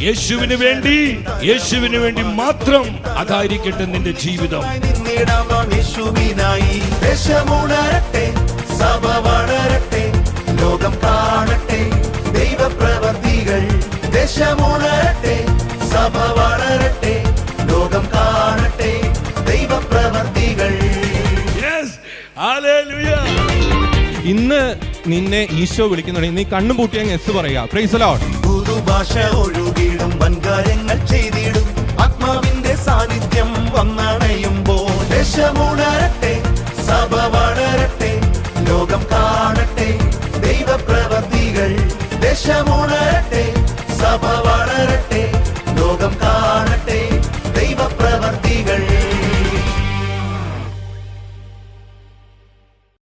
യേശുവിന് വേണ്ടി യേശുവിന് വേണ്ടി മാത്രം അതായിരിക്കട്ടെ നിന്റെ ജീവിതം. യേശുവിനായി ദേശമുണരട്ടെ വളരട്ടെ ലോകം കാണട്ടെ ദൈവപ്രവർത്തികൾ. ദേശമുണരട്ടെ സഭ വളരട്ടെ ലോകം കാണട്ടെ ദൈവപ്രവർത്തികൾ. ഇന്ന് നിന്നെ ഈശോ വിളിക്കുന്നുണ്ടെങ്കിൽ നീ കണ്ണും പൂട്ടി എസ് പറയുക. പ്രൈസ് ലോഡ് പുതുഭാഷ ഒഴുകിയിടും വൻകാര്യങ്ങൾ ചെയ്തിടും. ആത്മാവിന്റെ സാന്നിധ്യം വന്നണയുമ്പോൾ ദേശമുണരട്ടെ സഭ വളരട്ടെ ലോകം കാണട്ടെ ദൈവപ്രവർത്തികൾ ദേശമുണ